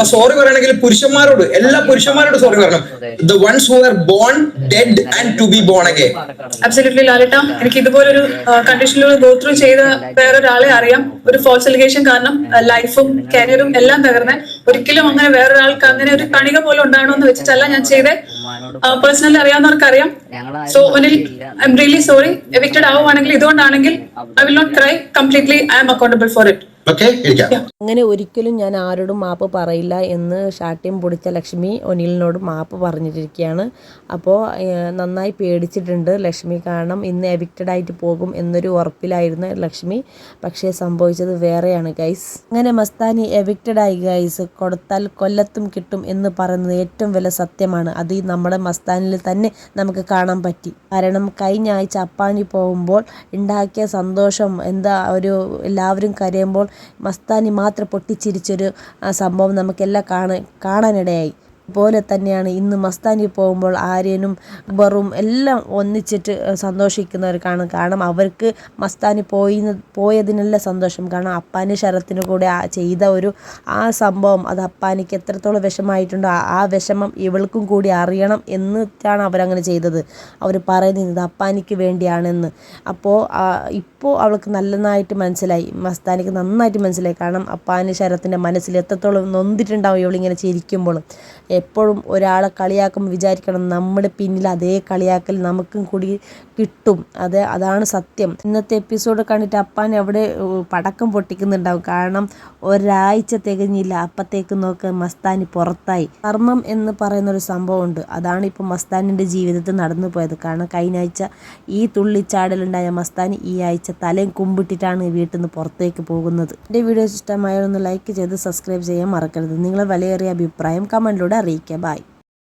അപ്പൊ സോറി പറയണമെങ്കിൽ പുരുഷന്മാരോട് എല്ലാ പുരുഷന്മാരോട് സോറി പറയണം. The ones who are born dead and to be born again absolutely ലാലിട്ട എനിക്ക് ഇതുപോലൊരു കണ്ടീഷനിലൂടെ ഗോ ത്രൂ ചെയ്ത വേറൊരാളെ അറിയാം. ഒരു ഫോൾസ് എലിഗേഷൻ കാരണം ലൈഫും കരിയറും എല്ലാം തകർന്നെ ഒരിക്കലും അങ്ങനെ വേറൊരാൾക്ക് അങ്ങനെ ഒരു കണിക പോലും ഉണ്ടാകണമെന്ന് വെച്ചിട്ടല്ല ഞാൻ ചെയ്തേ. പേഴ്സണലി അറിയാവുന്നവർക്കറിയാം. So ഒനിൽ I'm really sorry evicted ആവുകയാണെങ്കിൽ ഇതുകൊണ്ടാണെങ്കിൽ I will not try completely I'm accountable for it അങ്ങനെ ഒരിക്കലും ഞാൻ ആരോടും മാപ്പ് പറയില്ല എന്ന് ഷാട്ടിയം പൊടിച്ച ലക്ഷ്മി ഒനിലിനോട് മാപ്പ് പറഞ്ഞിട്ടിരിക്കുകയാണ് അപ്പോൾ നന്നായി പേടിച്ചിട്ടുണ്ട് ലക്ഷ്മി. കാരണം ഇന്ന് എവിക്റ്റഡ് ആയിട്ട് പോകും എന്നൊരു ഉറപ്പിലായിരുന്നു ലക്ഷ്മി. പക്ഷേ സംഭവിച്ചത് വേറെയാണ് ഗൈസ് അങ്ങനെ മസ്താനി എവിക്റ്റഡ് ആയി ഗൈസ് കൊടുത്താൽ കൊല്ലത്തും കിട്ടും എന്ന് പറയുന്നത് ഏറ്റവും വില സത്യമാണ്. അത് ഈ നമ്മുടെ മസ്താനിൽ തന്നെ നമുക്ക് കാണാൻ പറ്റി. കാരണം കഴിഞ്ഞ ആഴ്ച അപ്പാനി പോകുമ്പോൾ ഉണ്ടാക്കിയ സന്തോഷം എന്താ ഒരു എല്ലാവരും കരയുമ്പോൾ മസ്താനി മാത്രം പൊട്ടിച്ചിരിച്ചൊരു സംഭവം നമുക്കെല്ലാം കാണാൻ കാണാനിടയായി. പോലെ തന്നെയാണ് ഇന്ന് മസ്താനി പോകുമ്പോൾ ആര്യനും ബറും എല്ലാം ഒന്നിച്ചിട്ട് സന്തോഷിക്കുന്നവർ കാണും. കാരണം അവർക്ക് മസ്താനി പോയി പോയതിനല്ല സന്തോഷം. കാരണം അപ്പാനി ശരത്തിന് കൂടെ ചെയ്ത ഒരു ആ സംഭവം അത് അപ്പാനിക്ക് എത്രത്തോളം വിഷമായിട്ടുണ്ടോ ആ- വിഷമം ഇവൾക്കും കൂടി അറിയണം എന്നിട്ടാണ് അവരങ്ങനെ ചെയ്തത്. അവർ പറയുന്നത് അപ്പാനിക്ക് വേണ്ടിയാണെന്ന്. അപ്പോൾ ഇപ്പോൾ അവൾക്ക് നല്ലതായിട്ട് മനസ്സിലായി. മസ്താനിക്ക് നന്നായിട്ട് മനസ്സിലായി. കാരണം അപ്പാനി ശരത്തിന്റെ മനസ്സിൽ എത്രത്തോളം നൊന്തിട്ടുണ്ടാവും ഇവളിങ്ങനെ ചിരിക്കുമ്പോൾ. എപ്പോഴും ഒരാളെ കളിയാക്കുമ്പോൾ വിചാരിക്കണം നമ്മുടെ പിന്നിൽ അതേ കളിയാക്കൽ നമുക്കും കൂടി കിട്ടും. അത് അതാണ് സത്യം. ഇന്നത്തെ എപ്പിസോഡ് കണ്ടിട്ട് അപ്പാൻ അവിടെ പടക്കം പൊട്ടിക്കുന്നുണ്ടാവും. കാരണം ഒരാഴ്ച തികഞ്ഞില്ല. അപ്പത്തേക്ക് നോക്ക് മസ്താനി പുറത്തായി. കർമ്മം എന്ന് പറയുന്ന ഒരു സംഭവമുണ്ട്. അതാണ് ഇപ്പോൾ മസ്താനിന്റെ ജീവിതത്തിൽ നടന്നു പോയത്. കാരണം കഴിഞ്ഞ ആഴ്ച ഈ തുള്ളിച്ചാടലുണ്ടായ മസ്താനി ഈ ആഴ്ച തലയും കുമ്പിട്ടിട്ടാണ് വീട്ടിൽ നിന്ന് പുറത്തേക്ക് പോകുന്നത്. എന്റെ വീഡിയോസ് ഇഷ്ടമായൊന്ന് ലൈക്ക് ചെയ്ത് സബ്സ്ക്രൈബ് ചെയ്യാൻ മറക്കരുത്. നിങ്ങളെ വിലയേറിയ അഭിപ്രായം കമന്റിലൂടെ അറിയിക്കുക ബൈ.